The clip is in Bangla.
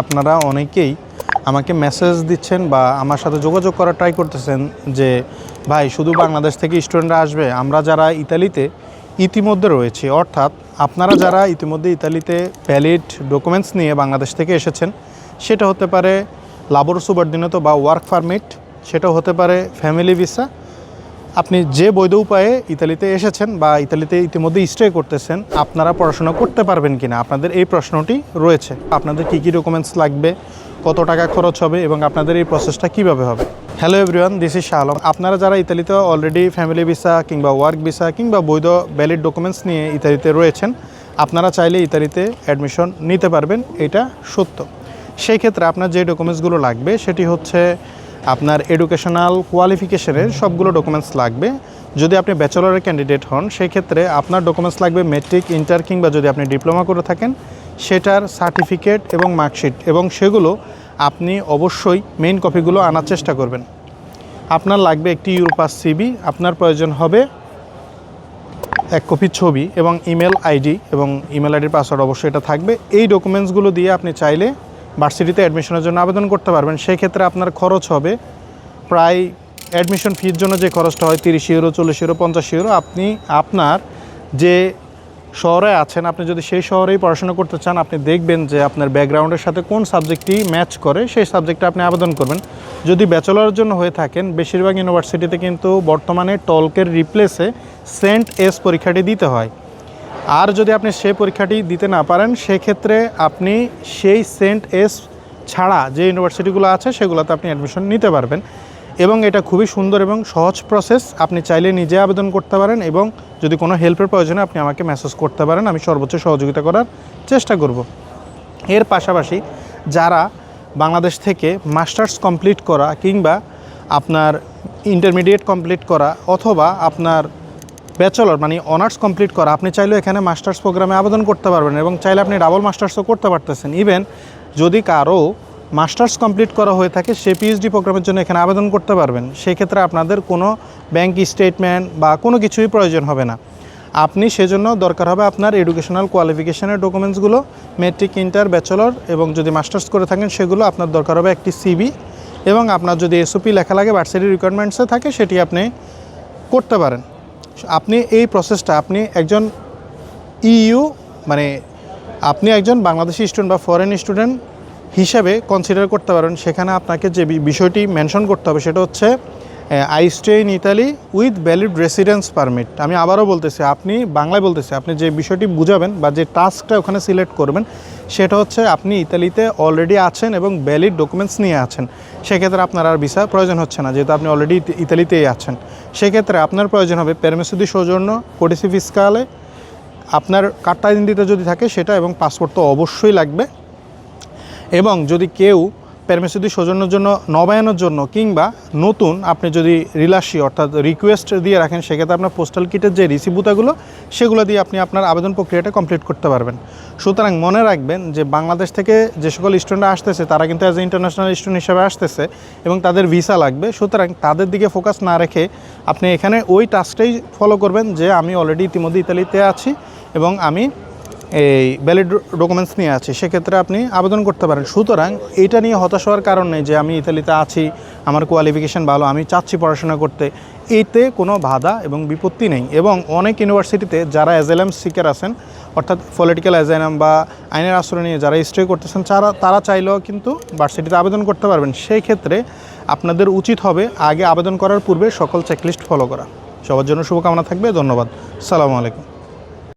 আপনারা অনেকেই আমাকে মেসেজ দিচ্ছেন বা আমার সাথে যোগাযোগ করার ট্রাই করতেছেন যে, ভাই, শুধু বাংলাদেশ থেকে স্টুডেন্টরা আসবে, আমরা যারা ইতালিতে ইতিমধ্যে রয়েছি, অর্থাৎ আপনারা যারা ইতিমধ্যে ইতালিতে ভ্যালিড ডকুমেন্টস নিয়ে বাংলাদেশ থেকে এসেছেন, সেটা হতে পারে লাবর সুবার্দিনত বা ওয়ার্ক পারমিট সেটা হতে পারে ফ্যামিলি ভিসা আপনি যে বৈধ উপায়ে ইতালিতে এসেছেন বা ইতালিতে ইতিমধ্যে স্টে করতেছেন, আপনারা পড়াশোনা করতে পারবেন কিনা? আপনাদের এই প্রশ্নটি রয়েছে। আপনাদের কী কী ডকুমেন্টস লাগবে? কত টাকা খরচ হবে? এবং আপনাদের এই প্রসেসটা কীভাবে হবে? Hello everyone this is Shah আপনারা যারা ইতালিতে অলরেডি ফ্যামিলি ভিসা কিংবা ওয়ার্ক ভিসা কিংবা বৈধ ভ্যালিড ডকুমেন্টস নিয়ে ইতালিতে রয়েছেন, আপনারা চাইলে ইতালিতে অ্যাডমিশন নিতে পারবেন, এটা সত্য। সেই ক্ষেত্রে আপনার যে ডকুমেন্টসগুলো লাগবে, সেটি হচ্ছে আপনার এডুকেশনাল কোয়ালিফিকেশনের সবগুলো ডকুমেন্টস লাগবে। যদি আপনি ব্যাচেলরের ক্যান্ডিডেট হন সেই ক্ষেত্রে আপনার ডকুমেন্টস লাগবে মেট্রিক ইন্টার কিংবা যদি আপনি ডিপ্লোমা করে থাকেন, সেটার সার্টিফিকেট এবং মার্কশিট এবং সেগুলো আপনি অবশ্যই মেইন কপিগুলো আনার চেষ্টা করবেন। আপনার লাগবে একটি ইউরোপাস সিবি আপনার প্রয়োজন হবে এক কপি ছবি এবং ইমেল আইডি এবং ইমেল আইডির পাসওয়ার্ড অবশ্যই এটা থাকবে। এই ডকুমেন্টসগুলো দিয়ে আপনি চাইলে ভার্সিটিতে অ্যাডমিশনের জন্য আবেদন করতে পারবেন। সেই ক্ষেত্রে আপনার খরচ হবে প্রায় অ্যাডমিশন ফির জন্য যে খরচটা হয় তিরিশ ইউরো, চল্লিশ ইউরো, পঞ্চাশ ইউরো, আপনি আপনার যে শহরে আছেন, আপনি যদি সেই শহরেই পড়াশোনা করতে চান, আপনি দেখবেন যে আপনার ব্যাকগ্রাউন্ডের সাথে কোন সাবজেক্টটি ম্যাচ করে, সেই সাবজেক্টে আপনি আবেদন করবেন। যদি ব্যাচেলরের জন্য হয়ে থাকেন, বেশিরভাগ ইউনিভার্সিটিতে কিন্তু বর্তমানে টলকের রিপ্লেসে সেন্ট এস পরীক্ষাটি দিতে হয়। আর যদি আপনি সেই পরীক্ষাটি দিতে না পারেন, সেক্ষেত্রে আপনি সেই সেন্ট এস ছাড়া যে ইউনিভার্সিটিগুলো আছে, সেগুলোতে আপনি অ্যাডমিশন নিতে পারবেন। এবং এটা খুবই সুন্দর এবং সহজ প্রসেস আপনি চাইলে নিজে আবেদন করতে পারেন এবং যদি কোনো হেল্পের প্রয়োজনে আপনি আমাকে মেসেজ করতে পারেন, আমি সর্বোচ্চ সহযোগিতা করার চেষ্টা করব। এর পাশাপাশি যারা বাংলাদেশ থেকে মাস্টার্স কমপ্লিট করা কিংবা আপনার ইন্টারমিডিয়েট কমপ্লিট করা অথবা আপনার ব্যাচেলর মানে অনার্স কমপ্লিট করা, আপনি চাইলেও এখানে মাস্টার্স প্রোগ্রামে আবেদন করতে পারবেন এবং চাইলে আপনি ডাবল মাস্টার্সও করতে পারতেছেন। ইভেন যদি কারও মাস্টার্স কমপ্লিট করা হয়ে থাকে, সে পিএইচডি প্রোগ্রামের জন্য এখানে আবেদন করতে পারবেন। সেক্ষেত্রে আপনাদের কোনো ব্যাংক স্টেটমেন্ট বা কোনো কিছুই প্রয়োজন হবে না। আপনি সেজন্য দরকার হবে আপনার এডুকেশনাল কোয়ালিফিকেশনের ডকুমেন্টসগুলো মেট্রিক ইন্টার ব্যাচেলর এবং যদি মাস্টার্স করে থাকেন, সেগুলো আপনার দরকার হবে একটি সিবি এবং আপনার যদি এসওপি লেখা লাগে ভার্সিটি রিকোয়ারমেন্টসে থাকে, সেটি আপনি করতে পারেন। আপনি এই প্রসেসটা আপনি একজন ইইউ মানে আপনি একজন বাংলাদেশি স্টুডেন্ট বা ফরেন স্টুডেন্ট হিসাবে কনসিডার করতে পারেন। সেখানে আপনাকে যে বিষয়টি মেনশন করতে হবে সেটা হচ্ছে I stay in Italy with valid residence permit আমি আবারও বলতেছি, আপনি বাংলায় বলতেছি, আপনি যে বিষয়টি বুঝাবেন বা যে টাস্কটা ওখানে সিলেক্ট করবেন, সেটা হচ্ছে আপনি ইতালিতে অলরেডি আছেন এবং ভ্যালিড ডকুমেন্টস নিয়ে আছেন। সেক্ষেত্রে আপনার আর ভিসা প্রয়োজন হচ্ছে না, যেহেতু আপনি অলরেডি ইতালিতেই আছেন। সেক্ষেত্রে আপনার প্রয়োজন হবে পেরমেসুদি সৌজন্য কোডিসি ফিসকালে আপনার কার্টা আইডেন্টিতে যদি থাকে সেটা এবং পাসপোর্ট তো অবশ্যই লাগবে। এবং যদি কেউ প্যারমেসিদি সৌজন্যের জন্য, নবায়নের জন্য কিংবা নতুন আপনি যদি রিলাসি অর্থাৎ রিকোয়েস্ট দিয়ে রাখেন, সেক্ষেত্রে আপনার পোস্টাল কিটের যে রিসিভুতাগুলো সেগুলো দিয়ে আপনি আপনার আবেদন প্রক্রিয়াটা কমপ্লিট করতে পারবেন। সুতরাং মনে রাখবেন যে বাংলাদেশ থেকে যে সকল স্টুডেন্টরা আসতেছে, তারা কিন্তু অ্যাজ ইন্টারন্যাশনাল স্টুডেন্ট হিসেবে আসতেছে এবং তাদের ভিসা লাগবে। সুতরাং তাদের দিকে ফোকাস না রেখে আপনি এখানে ওই টাস্কটাই ফলো করবেন যে আমি অলরেডি ইতিমধ্যে ইতালিতে আছি এবং আমি এই ভ্যালিড ডকুমেন্টস নিয়ে আছি, সেক্ষেত্রে আপনি আবেদন করতে পারেন। সুতরাং এটা নিয়ে হতাশ হওয়ার কারণ নেই যে আমি ইতালিতে আছি, আমার কোয়ালিফিকেশান ভালো, আমি চাচ্ছি পড়াশোনা করতে। এতে কোনো বাধা এবং বিপত্তি নেই এবং অনেক ইউনিভার্সিটিতে যারা অ্যাজেলাম সিকার আছেন, অর্থাৎ পলিটিক্যাল অ্যাজাইনাম বা আইনের আশ্রয় নিয়ে যারা স্টে করতেছেন, তারা তারা চাইলেও কিন্তু ভার্সিটিতে আবেদন করতে পারবেন। সেই ক্ষেত্রে আপনাদের উচিত হবে আগে আবেদন করার পূর্বে সকল চেকলিস্ট ফলো করা। সবার জন্য শুভকামনা থাকবে, ধন্যবাদ। সালামু আলাইকুম।